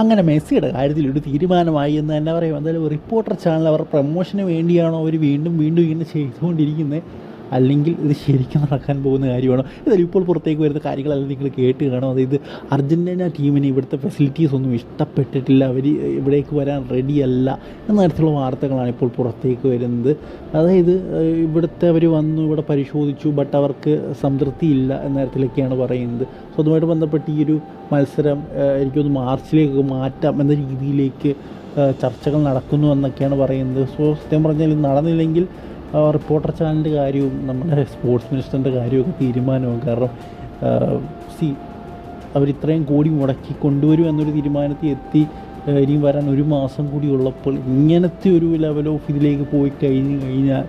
അങ്ങനെ മെസ്സിയുടെ കാര്യത്തിൽ ഒരു തീരുമാനമായി എന്ന് തന്നെ പറയും. എന്തായാലും റിപ്പോർട്ടർ ചാനൽ അവർ പ്രൊമോഷന് വേണ്ടിയാണോ അവർ വീണ്ടും വീണ്ടും ഇങ്ങനെ ചെയ്തുകൊണ്ടിരിക്കുന്നത്? അല്ലെങ്കിൽ ഇത് ശരിക്കും നടക്കാൻ പോകുന്ന കാര്യമാണോ? ഇതായാലും ഇപ്പോൾ പുറത്തേക്ക് വരുന്ന കാര്യങ്ങളെല്ലാം നിങ്ങൾ കേട്ട് കാണും. അതായത് അർജന്റീന ടീമിന് ഇവിടുത്തെ ഫെസിലിറ്റീസ് ഒന്നും ഇഷ്ടപ്പെട്ടിട്ടില്ല. അവർ ഇവിടേക്ക് വരാൻ റെഡിയല്ല എന്ന തരത്തിലുള്ള വാർത്തകളാണ് ഇപ്പോൾ പുറത്തേക്ക് വരുന്നത്. അതായത് ഇവിടുത്തെ അവർ വന്നു ഇവിടെ പരിശോധിച്ചു ബട്ട് അവർക്ക് സംതൃപ്തിയില്ല എന്ന തരത്തിലൊക്കെയാണ് പറയുന്നത്. സോ അതുമായിട്ട് ബന്ധപ്പെട്ട് ഈ ഒരു മത്സരം എനിക്കൊന്ന് മാർച്ചിലേക്ക് മാറ്റാം എന്ന രീതിയിലേക്ക് ചർച്ചകൾ നടക്കുന്നു എന്നൊക്കെയാണ് പറയുന്നത്. സോ സത്യം പറഞ്ഞാൽ നടന്നില്ലെങ്കിൽ റിപ്പോർട്ടർ ചാനലിന്റെ കാര്യവും നമ്മുടെ സ്പോർട്സ് മിനിസ്റ്ററിന്റെ കാര്യമൊക്കെ തീരുമാനവും. കാരണം സി അവരിത്രയും കോടി മുടക്കി കൊണ്ടുവരും എന്നൊരു തീരുമാനത്തിൽ എത്തി ഇനിയും വരാൻ ഒരു മാസം കൂടി ഉള്ളപ്പോൾ ഇങ്ങനത്തെ ഒരു ലെവൽ ഓഫ് ഇതിലേക്ക് പോയി കഴിഞ്ഞ് കഴിഞ്ഞാൽ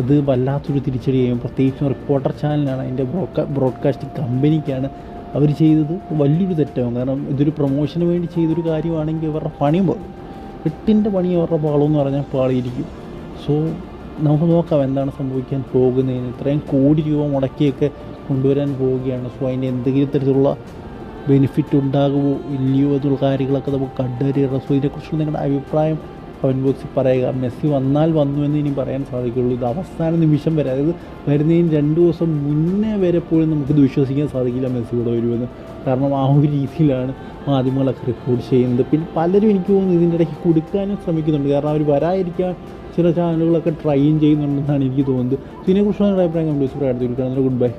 അത് വല്ലാത്തൊരു തിരിച്ചടിയായും. പ്രത്യേകിച്ചും റിപ്പോർട്ടർ ചാനലാണ് അതിന്റെ ബ്രോഡ്കാ ബ്രോഡ്കാസ്റ്റിംഗ് കമ്പനിക്കാണ് അവർ ചെയ്തത് വലിയൊരു തെറ്റാവും. കാരണം ഇതൊരു പ്രൊമോഷന് വേണ്ടി ചെയ്തൊരു കാര്യമാണെങ്കിൽ അവരുടെ പണിയും എട്ടിന്റെ പണി അവരുടെ പാളമെന്ന് പറഞ്ഞാൽ പാളിയിരിക്കും. സോ നമുക്ക് നോക്കാം എന്താണ് സംഭവിക്കാൻ പോകുന്നതെന്ന്. ഇത്രയും കോടി രൂപ മുടക്കിയൊക്കെ കൊണ്ടുവരാൻ പോവുകയാണ്. സോ അതിന് എന്തെങ്കിലും തരത്തിലുള്ള ബെനിഫിറ്റ് ഉണ്ടാകുമോ ഇല്ലയോ എന്നുള്ള കാര്യങ്ങളൊക്കെ നമുക്ക് കണ്ടുവരികയുള്ളൂ സോ ഇതിനെക്കുറിച്ചുള്ള നിങ്ങളുടെ അഭിപ്രായം കമന്റ് ബോക്സിൽ പറയുക. മെസ്സി വന്നാൽ വന്നു എന്ന് ഇനി പറയാൻ സാധിക്കുള്ളൂ ഇത് അവസാന നിമിഷം വരെ അതായത് വരുന്നതിന് രണ്ട് ദിവസം മുന്നേ വരെ പോലും നമുക്കിത് വിശ്വസിക്കാൻ സാധിക്കില്ല മെസ്സി ഇവിടെ വരുമെന്ന്. കാരണം ആ ഒരു രീതിയിലാണ് മാധ്യമങ്ങളൊക്കെ റിപ്പോർട്ട് ചെയ്യുന്നത്. പിന്നെ പലരും എനിക്ക് തോന്നുന്നു ഇതിന്റെ ഇടയ്ക്ക് കൊടുക്കാനും ശ്രമിക്കുന്നുണ്ട്. കാരണം അവർ വരാതിരിക്കാൻ ചില ചാനലുകളൊക്കെ ട്രൈയും ചെയ്യുന്നുണ്ടെന്നാണ് എനിക്ക് തോന്നുന്നത്. ഇതിനെക്കുറിച്ചുള്ള അഭിപ്രായം കമ്പ്യൂസ് പറയാൻ ഗുഡ് ബൈ